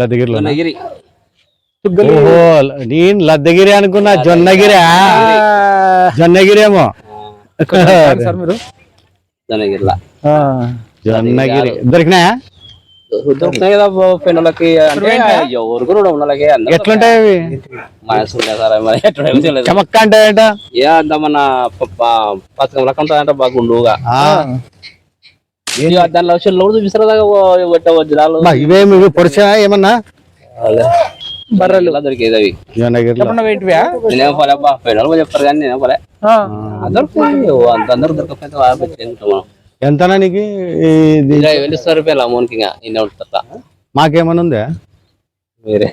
లద్దగిరిలో ఓహో నేను లద్దగిరి అనుకున్నా జొన్నగిరి. జొన్నగిరి ఏమో. సార్ మీరు? జొన్నగిరిలా. ఆ, జొన్నగిరి. దొరికినాయా? దొరుకుతాయి కదా పెన్నులకి అంటే ఎవరు కూడా ఉన్నలకి అందరూ ఎట్లుంటాయి మనసు. చమక్క అంటాయట ఏ అంత మన పథకం లెక్క ఉంటుందంట బాగా గుండుగా. చూపిస్తారు కదా బా, ఇవేమి ఇవి పొడిచా ఏమన్నా? బర్రెలు. దొరికేది అవి. చెప్తారు కానీ నేనే పోలే. అందరూ దొరకపోతే. ఎంతనా నీకు? ఇరవై వేలు ఇస్తారు రూపాయలు అమౌంట్కి ఇంకా ఇన్ని ఉంటుంది? మాకేమన్నా ఉందా? మీరే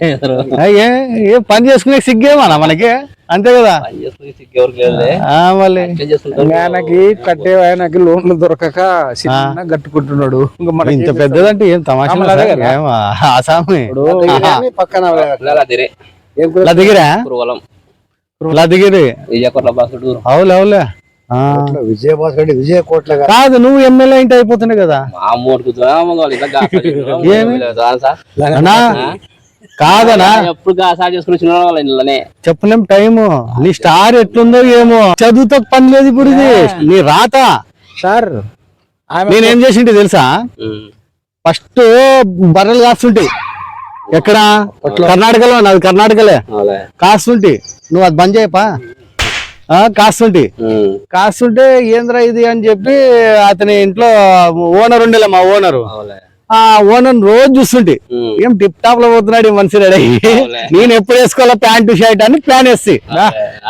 ఏ పని చేసుకునే సిగ్గేమన్నా మనకి? అంతే కదా? మళ్ళీ. ఆయనకి కట్టే ఆయనకి లోన్లు దొరకక చిన్న మనకి ఇంత పెద్దదంటే ఏం తమాషా పక్కన అవులే అవులే. విజయభాస్కర్ విజయ కోట్ల కాదు నువ్వు ఎమ్మెల్యే ఇంటి అయిపోతున్నాయి కదా. సార్ కాదనా ఎప్పుడు గాసాలు చేసుకుని చెప్పలేం టైము. నీ స్టార్ ఎట్లుందో ఏమో. చదువుతో పని లేదు ఇప్పుడు ఇది. నీ రాత. సార్ నేనేం చేసింటి తెలుసా? ఫస్ట్ బర్రెలు కాస్తుంటాయి ఎక్కడ? కర్ణాటకలో నాది కర్ణాటకలే. అవులే. కాస్తుంటి. నువ్వు అది బంద్ చేయపా. కాస్తుంటి. కాస్తుంటే ఏంద్రా ఇది అని చెప్పి అతని ఇంట్లో ఓనర్ ఉండేలే మా ఓనరు. అవులే. ఆ ఓనర్ రోజు చూస్తుంటి. ఏం టిప్ టాప్లో పోతున్నాడు ఈ మనిషి రెడీ. నేను ఎప్పుడు వేసుకోవాలా ప్యాంటు షర్ట్ అని ప్లాన్ వేసి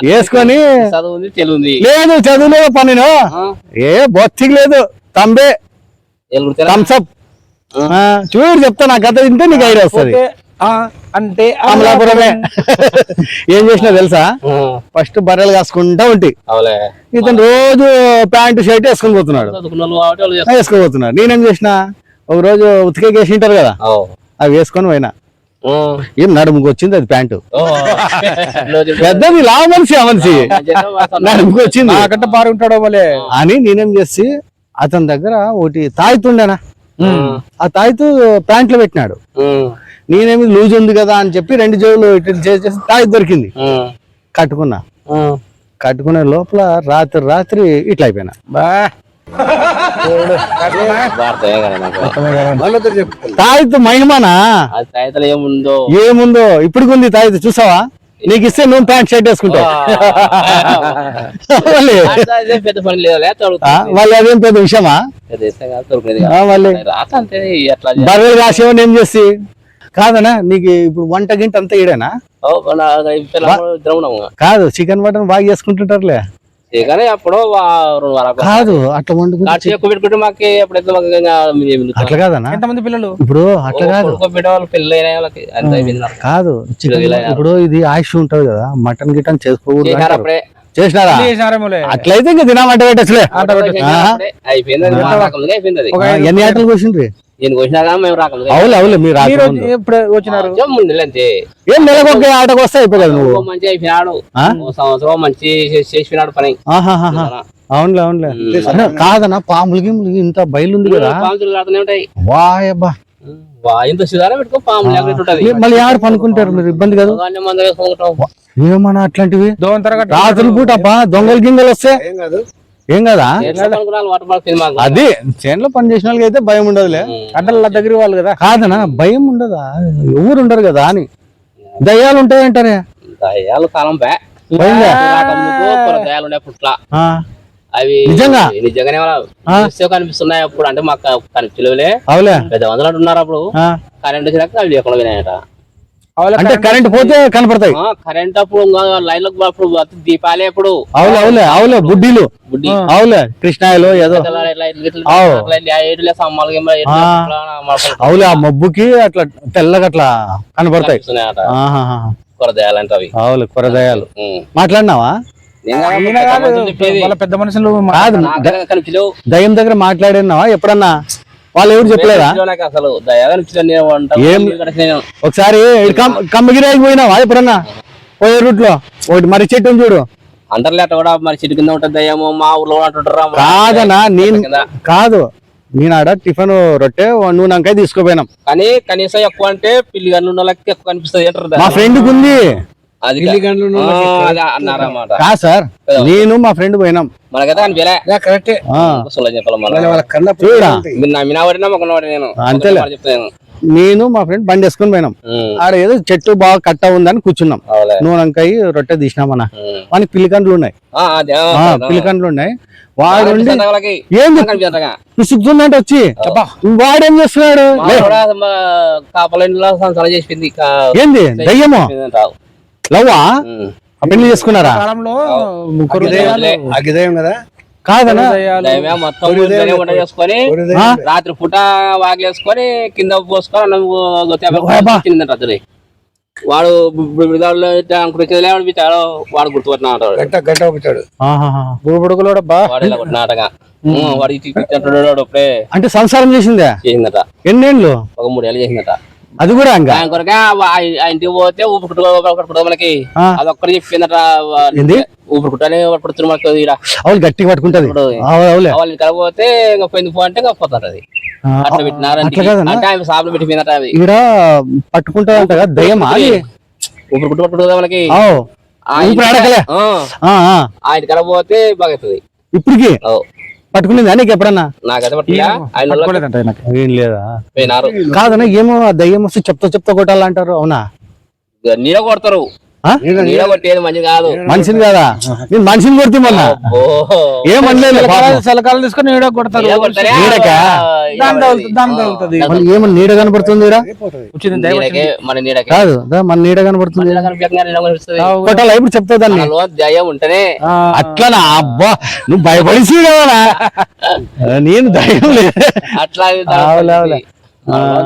వేసుకొని లేదు చదువులేదు పనిను ఆ? ఏ బొత్తికి లేదు. తంబే. థమ్స్అప్ చూడు చెప్తా నా కథ తింటే నీకు ఐడియా వస్తుంది. అంటే అమలాపురమే. ఏం చేసినా తెలుసా. ఫస్ట్ బర్రెలు కాసుకుంటా ఉంటి. అవులే ఇతను రోజు ప్యాంటు షర్ట్ వేసుకొని పోతున్నాడు. వేసుకొని పోతున్నాడు. నేనేం చేసిన ఒక రోజు ఉతికేసి ఉంటారు కదా అవు. వేసుకొని పోయినా ఆ. ఏం నడుముకు వచ్చింది అది ప్యాంటు పెద్దది లా మనిషి ఆ మనిషి. నడుముకు వచ్చింది ఉంటాడో మళ్ళీ అని నేనేం చేసి అతని దగ్గర ఒకటి తాయితుండేనా ఉమ్. ఆ తాయితూ ప్యాంట్లో పెట్టినాడు. నేనేమి లూజ్ ఉంది కదా అని చెప్పి రెండు జోలు ఇటు చేసేసి తాయి దొరికింది. కట్టుకున్నా. కట్టుకునే లోపల రాత్రి రాత్రి ఇట్లా అయిపోయినా బా. తాయితు మహిమనా? తాయితలు ఏముందో? ఏముందో ఇప్పుడు ఉంది తాయితు చూసావా? నీకు ఇస్తే నువ్వు ప్యాంట్ షర్ట్ వేసుకుంటావు. మళ్ళీ. అదే పెద్ద విషయమా? బర్రెలు కాసేవని ఏం చేసి కాదనా నీకు ఇప్పుడు వంట గింట అంతా ఉన్నాము. కాదు చికెన్ మటన్ బాగా చేసుకుంటుంటారులే. కానీ అప్పుడు కాదు అట్లా వండుకుంటే మాకు ఎప్పుడైతే. అట్లా కాదనా ఎంతమంది పిల్లలు? ఇప్పుడు అట్లా కాదు. కాదు. ఇప్పుడు ఇది ఆయుష్ ఉంటది కదా మటన్ గిటన్ చేసుకోకూడదు చేసినారు. అట్లయితే ఇంకా తినమంట పెట్టచ్చులే. ఎన్ని ఆటలు కూర్చుండ్రి నేను మేము మీరు మీరు రాకముందు. ఎప్పుడు వచ్చినారు? అంతే. ఏం నెలకు ఒక ఆటకు వస్తే అయిపోయి కదా నువ్వు? ఓ మంచి అయిపోయినాడు. ఆ? ఓ సంవత్సరం మంచి చేసి- చేసిపోయినాడు పని. ఆహాహాహా. అవునులే అవునులే. అన్న, కాదన్నా పాములు గిములు ఇంత బయలుంది కదా. పాములు ఆడుతూనే ఉంటాయి. వాయబ్బా. వా, ఇంత సిధారా పెట్టుకో పాము ఉంటది. మళ్ళీ ఆడ పనుకుంటారు మీరు ఇబ్బంది కదా? ఒకదాన్ని మందు వేసుకుంటాం ఏమన్నా అట్లాంటివి? దోన్ తరగతి రాత్రులు పూట అబ్బా దొంగలు గింగలు వస్తే? ఏం కదా. బాగా మాకు అది చేనులో పని చేసిన వాళ్ళకి అయితే భయం ఉండదులే. అంటే దగ్గర వాళ్ళు కదా? కాదనా భయం ఉండదా? ఎవరు ఉండరు కదా అని. దయ్యాలు ఉంటాయంటారే? దయాలు కాలం బే. అవి నిజంగా? నిజంగానే కనిపిస్తున్నాయి అప్పుడు. అంటే మాకు కనిపించలేవులే. అవులే. పెద్ద వందలు అంటున్నారు అప్పుడు. ఆ, కరెంట్ వచ్చినాక అవి లేకుండా పోయినాయట. అంటే కరెంట్ పోతే కనపడతాయి. ఆ, కరెంట్ అప్పుడు లైన్లో అప్పుడు దీపాలే అప్పుడు అవులే అవులే అవులే బుడ్డీలు. బుడ్డి. అవులే కృష్ణాయలు ఏదో. అవులే ఆ మబ్బుకి అట్లా తెల్లగా అట్లా కనపడతాయి. కనిపిస్తున్నాయట ఆహాహా. కొర దయాలంటే అవి. అవులే కూరదయాలు. మాట్లాడినావా? పెద్ద కాదు మనుషులు దయ్యం దగ్గర మాట్లాడినావా? ఎప్పుడన్నా? వాళ్ళు ఎవరు చెప్పలేదా? నాకు అసలు నేను ఏం- నేను. ఒకసారి ఇటు కమ్- కమ్మగిరికి పోయినావా ఎప్పుడన్నా? పోయే రూట్లో. ఒకటి మరి చెట్టు చూడు. అందరిలో అట్ట కూడా మరి చెట్టు కింద ఉంటుంది దయ్యము మా ఊర్లో అంటుంటారు కాదనా నేను కాదు. నేను ఆడ టిఫిన్ రొట్టె నూనె వంకాయ తీసుకోపోయినాం. కానీ కనీసం ఎక్కువ అంటే పిల్లి ఉన్న వాళ్ళకి ఎక్కువ అనిపిస్తుంది అంటారు మా. ఫ్రెండ్ ఉంది. అది పిల్లి గన్ను ఉన్న ఆ, వాళ్ళకి అది అన్నారన్నమాట. కా సార్ నేను మా ఫ్రెండ్ పోయినాం. మనకైతే కరెక్టే. వాడి నేను. అంతేలే. మా ఫ్రెండ్ బండి వేసుకొని పోయినాం. ఆడ ఏదో చెట్టు బాగా కట్ట ఉందని కూర్చున్నాం. అవులే. నూనె వంకాయ రొట్టె తీసినామన్న ఉమ్. వానికి పిల్లికండ్లు ఉన్నాయి. పిల్లికండ్లు ఉన్నాయి. వాడు ఏంది. విసుగుతుందంటే వచ్చి. వాడేం చేస్తున్నాడు? ఏంది? దయ్యమో? లవ్వా. పెళ్ళి చేసుకున్నారా? కాలంలో కదా? కాదనా మొత్తం చేసుకొని? రాత్రి పూట వాగిలేసుకొని కింద పోసుకొని అతని వాడు బిడ్డలు అనుకుంటే వాడు వాడు. గుర్తుపట్టిన అంటాడు గంట పంపించాడు అంటే సంసారం చేసిందే? చేసిందట. ఎన్నేళ్ళు? ఒక మూడేళ్ళు చేసిందట. అది కూడా కొరకే ఇంటికి పోతే ఊపిరి కుటుంబ మనకి ఆ. అది ఒక్కటి చెప్పిందట? ఊపిరి కుట్టని ఈడ. అవును గట్టిగా పట్టుకుంటది. వాళ్ళు ఇక్కడ పోతే ఇంకా పోయింది పో అంటే ఇంకా పోతారు అది. అట్లా పెట్టినారు అంటే ఆయన సాపులు పెట్టిపోయిందట ఊపిరి కుట్టు పట్టుకుంటుంది పోతే ఇప్పటికి? పట్టుకునేదా నీకు ఎప్పుడన్నా? పట్టుకోలేదంట ఆయనకి. ఏం లేదా? పోయినారు. కాదనా ఏమో ఆ దయ్యం వస్తే చెప్తా చెప్తా కొట్టాలంటారు అవునా? నీడ కొడతారు. మనిషిని కదా? నేను మనిషిని కొడితే మొన్న. పాపం. సలకాలు తీసుకొని నీడ కొడతారు. నీడ కొడతారే, నీడకా? ఏమన్నా నీడ కనబడుతుంది కాదు మన నీడ కనబడుతుంది. కొట్టాలా? ఇప్పుడు చెప్తా దాన్ని. అట్లనా? అబ్బా నువ్వు భయపడిసి కదా నేను దయ్యం లేదు అట్లా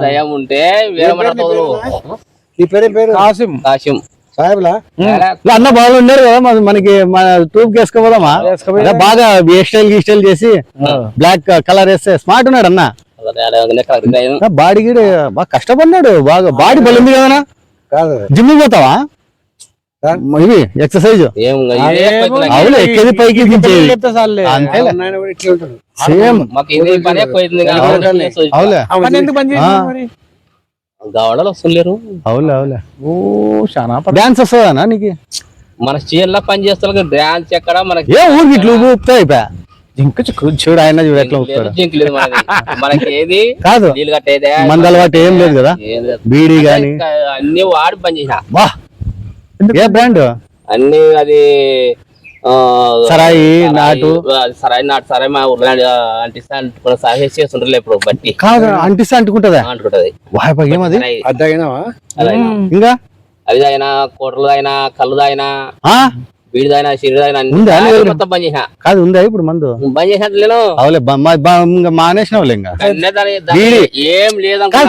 దయ్యం ఉంటే వేరే నీ పేరు పేరు? కాసిం. కాశ్యం సాహెబ్లా అన్న బాగా ఉన్నారు కదా మన- మనకి మన ట్యూబ్ వేసుకోపోదామా బాగా హెయిర్ స్టైల్ గీ స్టైల్ చేసి బ్లాక్ కలర్ వేస్తే స్మార్ట్ ఉన్నాడు అన్న. బాడీ గిడి బాగా కష్టపడినాడు బాగా బాడీ బలింది కదనా కాదు. జిమ్ పోతావా? ఇవి ఎక్సర్సైజ్. అవును ఎక్కేది పైకి సేమ్. అవులే. గవడలు వస్తుంలేరు అవులే అవులే ఓ చాలా. డాన్స్ వస్తుందా నీకు? మన చీరలో పని చేస్తారు డాన్స్ ఎక్కడ మనకి ఏ ఊరికి ఇట్లా ఊపుతా అయిపోయా ఇంక చిక్కు చూడు ఆయన చూడు ఎట్లా ఊపుతాడు. జింక్ లేదు మనది. మనకి ఏది? కాదు. నీళ్ళు కట్టేదే మంద అలవాటు ఏం లేదు కదా. బీడీ గాని. అన్ని వాడి పని చేసిన వా ఏ బ్రాండ్? అన్ని అది సరాయి, నాటు. సరాయి నాటు సరాయి మా ఊర్లో అంటిస్తా అంటుకున్న సాగే చేస్తుంటారు ఇప్పుడు బట్టి. కాదు అంటిస్తే అంటుకుంటదా అంటుకుంటది వాయ్ బా, ఏమది? సరాయి. అద్దె అయినావా అదైనా ఇంకా? అవి అయినా కోటలు అయినా కళ్ళు అయినా ఉందా? అన్ని మొత్తం బంద్ చేసిన. కాదు ఉందా ఇప్పుడు మందు? బంద్ అవులే మానేసినావులే. ఏం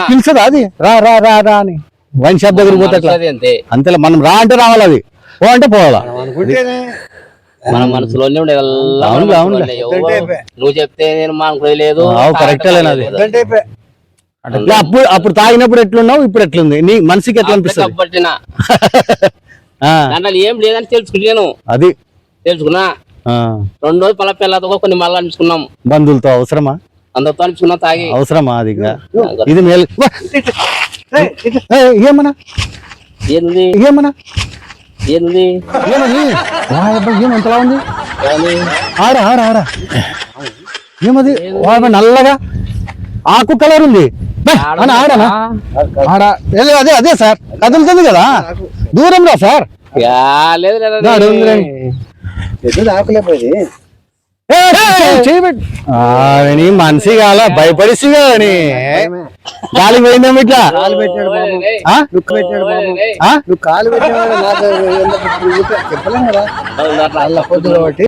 పిలిచదా అది? రా రా రా రా అని. వైన్ షాప్ దగ్గర పోతే అంతే. అంతేలే మనం రా అంటే రావాలి అది. పో అంటే పోవాలా? అనుకుంటేనే. మన మనసులోనే ఉండే ఎల్లా మన అవునులే, అవునులే. మనసులోనే. ఎవరు- నువ్వు చెప్తే నేను మానుకునేది లేదు అవు, కరెక్టేలే నాది. అంటే అయిపోయి. లే, అప్పుడు అప్పుడు తాగినప్పుడు ఎట్లున్నావు? ఇప్పుడు ఎట్లుంది? నీ మనసుకి ఎట్లా అనిపిస్తుంది? దాంట్లో ఏం లేదని తెలుసుకున్నాను అది. తెలుసుకున్నా. ఆ, రెండు రోజులు పల్ల పిల్లలతో కొన్ని మళ్ళీ అనిపించుకున్నాం. బంధువులతో అవసరమా? అందరితో అనిపించుకున్నాం తాగి. అవసరమా అది ఇది మేలు. ఏమన్నా? ఏంది? ఏమన్నా? ఏంది? ఏమని ఏం అంతలా ఉంది? ఆడ ఆడ ఆడ ఏమది? వాయ్ అబ్బా, నల్లగా. ఆకు కలర్ ఉంది. ఆడనా? ఆడ అదే అదే సార్. కదులుతుంది కదా? దూరం రా సార్. లేదు లేదు, చేయబెట్టు. ఆవిని మనిషి కాల భయపడిసి కాని గాలి పోయిందేమో ఇట్లా? కాలు పెట్టాడు బాబు? లుక్ పెట్టాడు బాబు? నువ్వు కాలు పెట్టినవాడు నాకు చెప్పలేం కదా. అలా పొద్దున ఒకటి